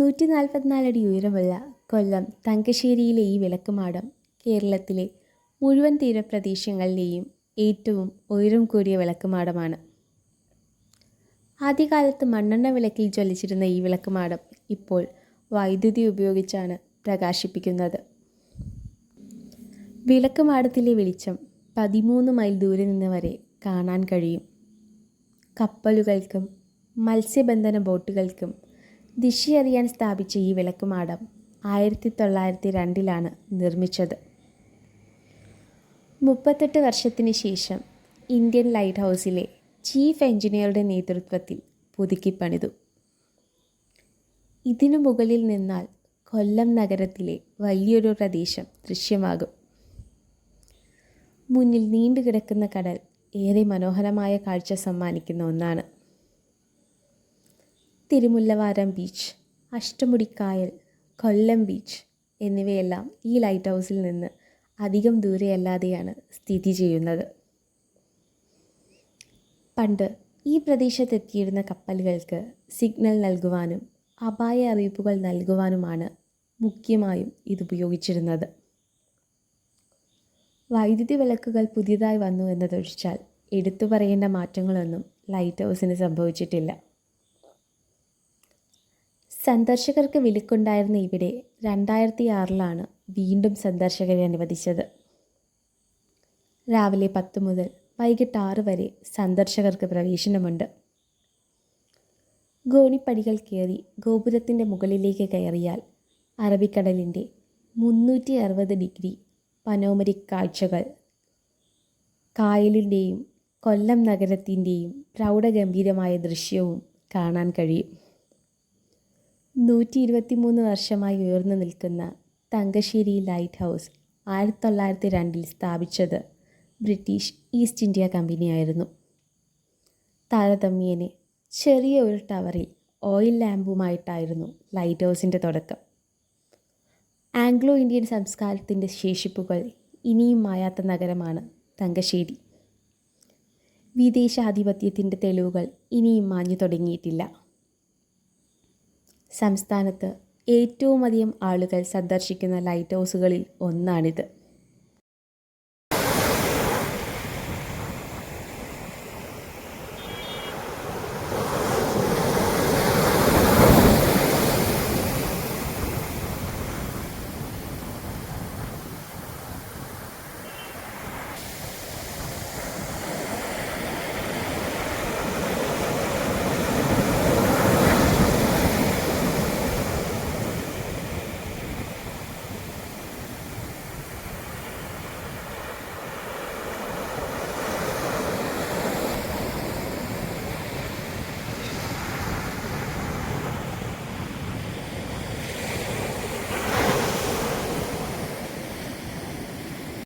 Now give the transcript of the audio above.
നൂറ്റി നാൽപ്പത്തിനാലടി ഉയരമുള്ള കൊല്ലം തങ്കശ്ശേരിയിലെ ഈ വിളക്കുമാടം കേരളത്തിലെ മുഴുവൻ തീരപ്രദേശങ്ങളിലെയും ഏറ്റവും ഉയരം കൂടിയ വിളക്കുമാടമാണ്. ആദ്യകാലത്ത് മണ്ണെണ്ണ വിളക്കിൽ ജ്വലിച്ചിരുന്ന ഈ വിളക്കുമാടം ഇപ്പോൾ വൈദ്യുതി ഉപയോഗിച്ചാണ് പ്രകാശിപ്പിക്കുന്നത്. വിളക്കുമാടത്തിലെ വെളിച്ചം പതിമൂന്ന് മൈൽ ദൂരെ നിന്ന് വരെ കാണാൻ കഴിയും. കപ്പലുകൾക്കും മത്സ്യബന്ധന ബോട്ടുകൾക്കും ദിശയറിയാൻ സ്ഥാപിച്ച ഈ വിളക്കുമാടം ആയിരത്തി തൊള്ളായിരത്തി രണ്ടിലാണ് നിർമ്മിച്ചത്. മുപ്പത്തെട്ട് വർഷത്തിന് ശേഷം ഇന്ത്യൻ ലൈറ്റ് ഹൗസിലെ ചീഫ് എഞ്ചിനീയറുടെ നേതൃത്വത്തിൽ പുതുക്കിപ്പണിതു ഇതിനു മുകളിൽ നിന്നാൽ കൊല്ലം നഗരത്തിലെ വലിയൊരു പ്രദേശം ദൃശ്യമാകും. മുന്നിൽ നീണ്ടുകിടക്കുന്ന കടൽ ഏറെ മനോഹരമായ കാഴ്ച സമ്മാനിക്കുന്ന ഒന്നാണ്. തിരുമുല്ലവാരം ബീച്ച് അഷ്ടമുടിക്കായൽ കൊല്ലം ബീച്ച് എന്നിവയെല്ലാം ഈ ലൈറ്റ് ഹൗസിൽ നിന്ന് അധികം ദൂരെയല്ലാതെയാണ് സ്ഥിതി ചെയ്യുന്നത്. പണ്ട് ഈ പ്രദേശത്തെത്തിയിരുന്ന കപ്പലുകൾക്ക് സിഗ്നൽ നൽകുവാനും അപായ അറിയിപ്പുകൾ നൽകുവാനുമാണ് മുഖ്യമായും ഇത് ഉപയോഗിച്ചിരുന്നത്. വൈദ്യുതി വിളക്കുകൾ പുതിയതായി വന്നു എന്നതൊഴിച്ചാൽ എടുത്തു പറയേണ്ട മാറ്റങ്ങളൊന്നും ലൈറ്റ് ഹൗസിന് സംഭവിച്ചിട്ടില്ല. സന്ദർശകർക്ക് വിലക്കുണ്ടായിരുന്ന ഇവിടെ രണ്ടായിരത്തി ആറിലാണ് വീണ്ടും സന്ദർശകരെ അനുവദിച്ചത്. രാവിലെ പത്ത് മുതൽ വൈകിട്ട് ആറ് വരെ സന്ദർശകർക്ക് പ്രവേശനമുണ്ട്. ഗോണിപ്പടികൾ കയറി ഗോപുരത്തിന്റെ മുകളിലേക്ക് കയറിയാൽ അറബിക്കടലിന്റെ മുന്നൂറ്റി അറുപത് ഡിഗ്രി പനോമരിക് കാഴ്ചകൾ കായലിന്റെയും കൊല്ലം നഗരത്തിന്റെയും പ്രൗഢഗംഭീരമായ ദൃശ്യവും കാണാൻ കഴിയും. നൂറ്റി ഇരുപത്തി മൂന്ന് വർഷമായി ഉയർന്നു നിൽക്കുന്ന തങ്കശ്ശേരി ലൈറ്റ് ഹൗസ് ആയിരത്തി തൊള്ളായിരത്തി രണ്ടിൽ സ്ഥാപിച്ചത് ബ്രിട്ടീഷ് ഈസ്റ്റ് ഇന്ത്യ കമ്പനിയായിരുന്നു. താരതമ്യേനെ ചെറിയ ഒരു ടവറിൽ ഓയിൽ ലാമ്പുമായിട്ടായിരുന്നു ലൈറ്റ് ഹൗസിന്റെ തുടക്കം. ആംഗ്ലോ ഇന്ത്യൻ സംസ്കാരത്തിന്റെ ശേഷിപ്പുകൾ ഇനിയും മായാത്ത നഗരമാണ് തങ്കശ്ശേരി. വിദേശാധിപത്യത്തിന്റെ തെളിവുകൾ ഇനിയും മാഞ്ഞു തുടങ്ങിയിട്ടില്ല. സംസ്ഥാനത്ത് ഏറ്റവുമധികം ആളുകൾ സന്ദർശിക്കുന്ന ലൈറ്റ് ഹൗസുകളിൽ ഒന്നാണിത്.